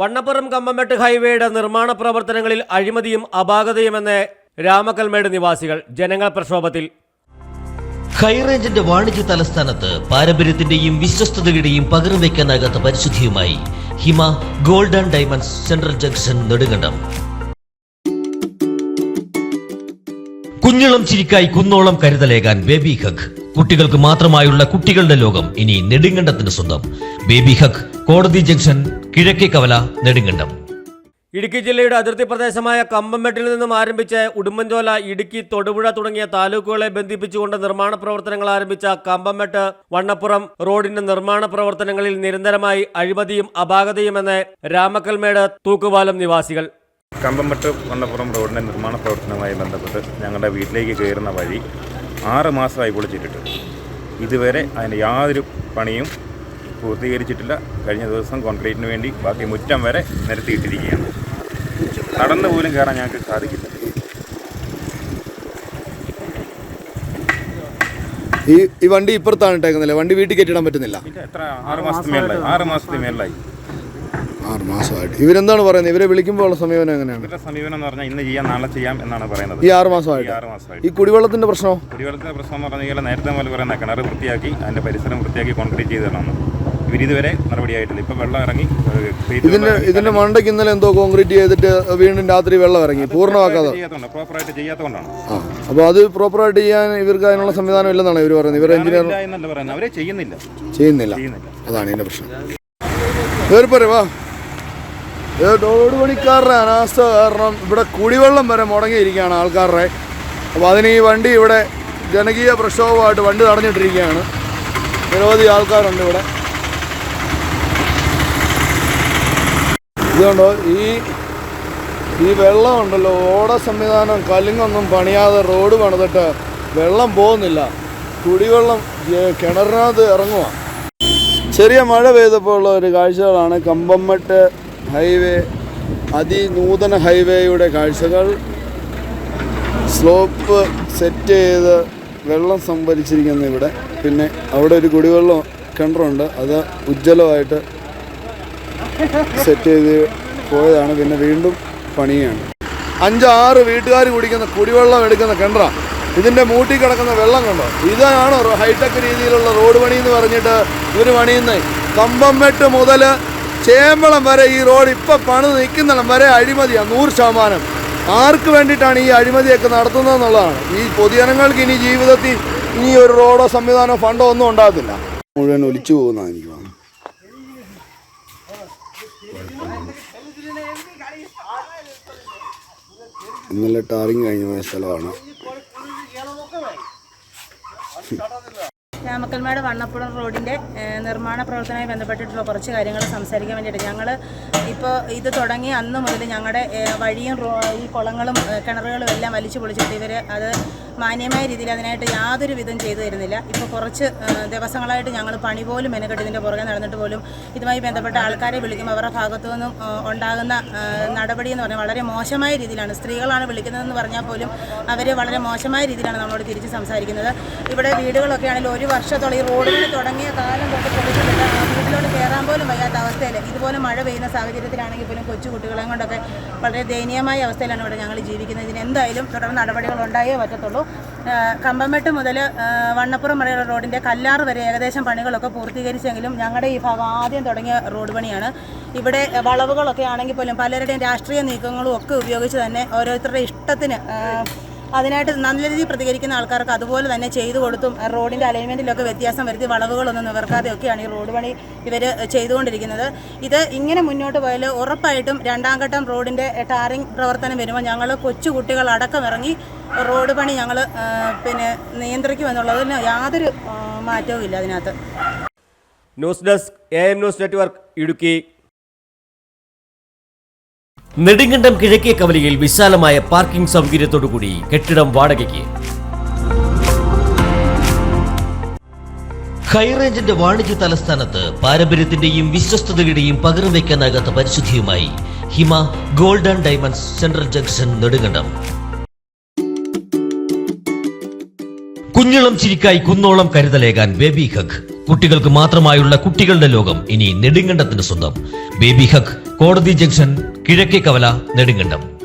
വണ്ണപ്പുറം കമ്പമെട്ട് ഹൈവേയുടെ നിർമ്മാണ പ്രവർത്തനങ്ങളിൽ അഴിമതിയും അപാകതയുമെന്ന് രാമക്കൽമേട് നിവാസികൾ ജനങ്ങൾ പ്രക്ഷോഭത്തിൽ. ഹൈറേഞ്ചിന്റെ വാണിജ്യ തലസ്ഥാനത്ത് പാരമ്പര്യത്തിന്റെയും വിശ്വസ്തതയുടെയും പകരം വയ്ക്കാനാകാത്ത പരിശുദ്ധിയുമായി Hima golden diamonds central junction Nedumkandam. കുഞ്ഞിളം ചിരിക്കായി കുന്നോളം കരുതലേകാൻ ബേബി ഹഗ്. കുട്ടികൾക്ക് മാത്രമായുള്ള കുട്ടികളുടെ ലോകം ഇനി നെടുങ്കണ്ടത്തിന്റെ സ്വന്തം. ബേബി ഹഗ് കോടതി ജംഗ്ഷൻ കിഴക്കേ കവല നെടുങ്കണ്ടം. ഇടുക്കി ജില്ലയുടെ അതിർത്തി പ്രദേശമായ കമ്പമെട്ടിൽ നിന്നും ആരംഭിച്ച ഉടുമ്പൻചോല ഇടുക്കി തൊടുപുഴ തുടങ്ങിയ താലൂക്കുകളെ ബന്ധിപ്പിച്ചുകൊണ്ട് നിർമ്മാണ പ്രവർത്തനങ്ങൾ ആരംഭിച്ച കമ്പംമെട്ട് വണ്ണപ്പുറം റോഡിന്റെ നിർമ്മാണ പ്രവർത്തനങ്ങളിൽ നിരന്തരമായി അഴിമതിയും അപാകതയുമെന്ന് രാമക്കൽമേട് തൂക്കുപാലം നിവാസികൾ. കമ്പംമെട്ട് വണ്ണപ്പുറം റോഡിന്റെ നിർമ്മാണ പ്രവർത്തനവുമായി ബന്ധപ്പെട്ട് ഞങ്ങളുടെ വീട്ടിലേക്ക് കയറുന്ന വഴി ആറ് മാസമായി പൊളിച്ചിട്ടിട്ട് ഇതുവരെ അതിന് യാതൊരു പണിയും പൂർത്തീകരിച്ചിട്ടില്ല. കഴിഞ്ഞ ദിവസം കോൺക്രീറ്റിന് വേണ്ടി ബാക്കി മുറ്റം വരെ നിരത്തിയിട്ടിരിക്കുകയാണ്. നടന്നു പോലും കയറാൻ ഞങ്ങൾക്ക് സാധിക്കില്ല. ഈ ഈ വണ്ടി ഇപ്പുറത്താണ് ഇട്ടേക്കുന്നില്ല? വണ്ടി വീട്ടിൽ കെട്ടിടാൻ പറ്റുന്നില്ല. എത്ര? ആറ് മാസത്തെ മേലായി ആറ് ആറ് മാസമായിട്ട്. ഇവരെന്താണ് പറയുന്നത്? ഇവരെ വിളിക്കുമ്പോൾ ഉള്ള സമീപനം എങ്ങനെയാണ്? ഇവരുടെ സമീപനം എന്ന് പറഞ്ഞാൽ ഇന്ന് ചെയ്യാം നാളെ ചെയ്യാം എന്നാണ് പറയുന്നത്. ഈ ആറ് മാസമായിട്ട്? ആറ് മാസമായിട്ട്. ഈ കുടിവെള്ളത്തിന്റെ പ്രശ്നമോ? കുടിവെള്ളത്തിന്റെ പ്രശ്നം എന്ന് പറഞ്ഞാൽ നേരത്തെ മുതൽ പറയുന്ന കിണർ വൃത്തിയാക്കി അതിന്റെ പരിസരം വൃത്തിയാക്കി കോൺക്രീറ്റ് ചെയ്ത് തരണം ഇവരിതുവരെ നടപടിയായിട്ടില്ല. ഇപ്പം വെള്ളം ഇറങ്ങി ഇതിന്റെ ഇതിന്റെ മണ്ടയ്ക്ക് ഇന്നലെ എന്തോ കോൺക്രീറ്റ് ചെയ്തിട്ട് വീണ്ടും രാത്രി വെള്ളം ഇറങ്ങി. പൂർണമാക്കാതെ. ചെയ്യാത്തതുകൊണ്ട് പ്രോപ്പറായിട്ട് ചെയ്യാത്തതുകൊണ്ടാണ് അപ്പോൾ അത് പ്രോപ്പറായിട്ട് ചെയ്യാൻ ഇവർക്ക് അതിനുള്ള സംവിധാനം ഇല്ലെന്നാണ് ഇവർ പറയുന്നത്. ഇവർ എഞ്ചിനീയർ എന്നല്ല പറയുന്നത്. അവരെ ചെയ്യുന്നില്ല. ചെയ്യുന്നില്ല. അതാണ് ഇതിന്റെ പ്രശ്നം. വേർപ്പറേ വാ. ഇത് റോഡ് പണിക്കാരുടെ അനാസ്ഥ കാരണം ഇവിടെ കുടിവെള്ളം വരെ മുടങ്ങിയിരിക്കുകയാണ് ആൾക്കാരുടെ. അപ്പോൾ അതിന് ഈ വണ്ടി ഇവിടെ ജനകീയ പ്രക്ഷോഭമായിട്ട് വണ്ടി തടഞ്ഞിട്ടിരിക്കുകയാണ്. നിരവധി ആൾക്കാരുണ്ട് ഇവിടെ. ഇതുകൊണ്ടോ ഈ ഈ വെള്ളം ഉണ്ടല്ലോ ഓട സംവിധാനം കലുങ്ങൊന്നും പണിയാതെ റോഡ് പണിതിട്ട് വെള്ളം പോകുന്നില്ല. കുടിവെള്ളം കിണറിനകത്ത് ഇറങ്ങുക ചെറിയ മഴ പെയ്തപ്പോൾ ഉള്ള ഒരു കാഴ്ചകളാണ് കമ്പംമട്ട് ഹൈവേ അതിനൂതന ഹൈവേയുടെ കാഴ്ചകൾ. സ്ലോപ്പ് സെറ്റ് ചെയ്ത് വെള്ളം സംഭരിച്ചിരിക്കുന്നു ഇവിടെ. പിന്നെ അവിടെ ഒരു കുടിവെള്ളം കിണറുണ്ട്. അത് ഉജ്ജ്വലമായിട്ട് സെറ്റ് ചെയ്ത് പോയതാണ്. പിന്നെ വീണ്ടും പണിയാണ്. അഞ്ചാറ് വീട്ടുകാർ കുടിക്കുന്ന കുടിവെള്ളം എടുക്കുന്ന കിണറ. ഇതിന്റെ മൂട്ടി കിടക്കുന്ന വെള്ളം കണ്ടോ? ഇതാണ് ഹൈടെക് രീതിയിലുള്ള റോഡ് പണി എന്ന് പറഞ്ഞിട്ട് ഇവർ പണിയുന്നത് കമ്പംമെട്ട് മുതൽ ചേമ്പളം വരെ ഈ റോഡ് ഇപ്പം പണി നിൽക്കുന്നിടം വരെ അഴിമതിയാണ് നൂറ് ശതമാനം. ആർക്ക് വേണ്ടിയിട്ടാണ് ഈ അഴിമതിയൊക്കെ നടത്തുന്നതെന്നുള്ളതാണ്. ഈ പൊതുജനങ്ങൾക്ക് ഇനി ജീവിതത്തിൽ ഇനി ഒരു റോഡോ സംവിധാനമോ ഫണ്ടോ ഒന്നും ഉണ്ടാകത്തില്ല. മുഴുവൻ ഒലിച്ചു പോകുന്നതാണ് എനിക്ക് ഇന്നലെ ടാറിങ് കഴിഞ്ഞ സ്ഥലമാണ്. രാമക്കൽമേട് വണ്ണപ്പുഴം റോഡിന്റെ നിർമ്മാണ പ്രവർത്തനവുമായി ബന്ധപ്പെട്ടിട്ടുള്ള കുറച്ച് കാര്യങ്ങൾ സംസാരിക്കാൻ വേണ്ടിയിട്ട് ഞങ്ങൾ ഇപ്പോൾ ഇത് തുടങ്ങി അന്ന് മുതൽ ഞങ്ങളുടെ വഴിയും ഈ കുളങ്ങളും കിണറുകളും എല്ലാം വലിച്ചു പൊളിച്ചിട്ട് ഇവർ അത് മാന്യമായ രീതിയിൽ അതിനായിട്ട് യാതൊരു വിധം ചെയ്തു തരുന്നില്ല. ഇപ്പോൾ കുറച്ച് ദിവസങ്ങളായിട്ട് ഞങ്ങൾ പണി പോലും മെനക്കെട്ട് ഇതിന്റെ പുറകെ നടന്നിട്ട് പോലും ഇതുമായി ബന്ധപ്പെട്ട ആൾക്കാരെ വിളിക്കുമ്പോൾ അവരുടെ ഭാഗത്തു നിന്നും ഉണ്ടാകുന്ന നടപടി എന്ന് പറഞ്ഞാൽ വളരെ മോശമായ രീതിയിലാണ്. സ്ത്രീകളാണ് വിളിക്കുന്നതെന്ന് പറഞ്ഞാൽ പോലും അവർ വളരെ മോശമായ രീതിയിലാണ് നമ്മളോട് തിരിച്ച് സംസാരിക്കുന്നത്. ഇവിടെ വീടുകളൊക്കെ ആണെങ്കിൽ ഒരു വർഷത്തോളം ഈ റോഡുകൾ തുടങ്ങിയ കാലം തൊട്ട് പൊളിച്ചിട്ടില്ല ആ വീട്ടിലോട്ട് കയറാൻ പോലും വയ്യാത്ത അവസ്ഥയിൽ ഇതുപോലെ മഴ പെയ്യുന്ന സാഹചര്യത്തിലാണെങ്കിൽ പോലും കൊച്ചു കുട്ടികളെ കൊണ്ടൊക്കെ വളരെ ദയനീയമായ അവസ്ഥയിലാണ് ഇവിടെ ഞങ്ങൾ ജീവിക്കുന്നത്. ഇതിന് എന്തായാലും തുടർ നടപടികൾ ഉണ്ടായേ പറ്റത്തുള്ളൂ. കമ്പംമെട്ട് മുതൽ വണ്ണപ്പുറം വരെയുള്ള റോഡിന്റെ കല്ലാറ് വരെ ഏകദേശം പണികളൊക്കെ പൂർത്തീകരിച്ചെങ്കിലും ഞങ്ങളുടെ ഈ ഭാഗം ആദ്യം തുടങ്ങിയ റോഡ് പണിയാണ്. ഇവിടെ വളവുകളൊക്കെ ആണെങ്കിൽ പോലും പലരുടെയും രാഷ്ട്രീയ നീക്കങ്ങളും ഒക്കെ ഉപയോഗിച്ച് തന്നെ ഓരോരുത്തരുടെ ഇഷ്ടത്തിന് അതിനായിട്ട് നല്ല രീതിയിൽ പ്രതികരിക്കുന്ന ആൾക്കാർക്ക് അതുപോലെ തന്നെ ചെയ്തു കൊടുത്തും റോഡിന്റെ അലൈൻമെന്റിലൊക്കെ വ്യത്യാസം വരുത്തി വളവുകളൊന്നും നിവർക്കാതെയൊക്കെയാണ് ഈ റോഡ് പണി ഇവർ ചെയ്തുകൊണ്ടിരിക്കുന്നത്. ഇത് ഇങ്ങനെ മുന്നോട്ട് പോയാൽ ഉറപ്പായിട്ടും രണ്ടാം ഘട്ടം റോഡിന്റെ ടാറിംഗ് പ്രവർത്തനം വരുമ്പോൾ ഞങ്ങൾ കൊച്ചു കുട്ടികളടക്കം ഇറങ്ങി റോഡ് പണി ഞങ്ങൾ പിന്നെ നിയന്ത്രിക്കുമെന്നുള്ളതിന് യാതൊരു മാറ്റവും ഇല്ല അതിനകത്ത്. News desk A M news network Idukki. Nedumkandam കിഴക്കേ കവലയിൽ വിശാലമായ പാർക്കിംഗ് സൗകര്യത്തോടുകൂടി കെട്ടിടം വാടകയ്ക്ക്. ഹൈറേഞ്ചിന്റെ വാണിജ്യ തലസ്ഥാനത്ത് പാരമ്പര്യത്തിന്റെയും വിശ്വസ്തതയുടെയും പകരം വയ്ക്കാനാകാത്ത പരിശുദ്ധിയുമായി Hima golden diamonds central junction Nedumkandam. കുഞ്ഞിളം ചിരിക്കായി കുന്നോളം കരുതലേകാൻ ബേബി ഹഗ്. കുട്ടികൾക്ക് മാത്രമായുള്ള കുട്ടികളുടെ ലോകം ഇനി നെടുങ്കണ്ടത്തിന് സ്വന്തം. ബേബി ഹഗ് കോടതി ജംഗ്ഷൻ കിഴക്കേ കവല നെടുങ്കണ്ടം.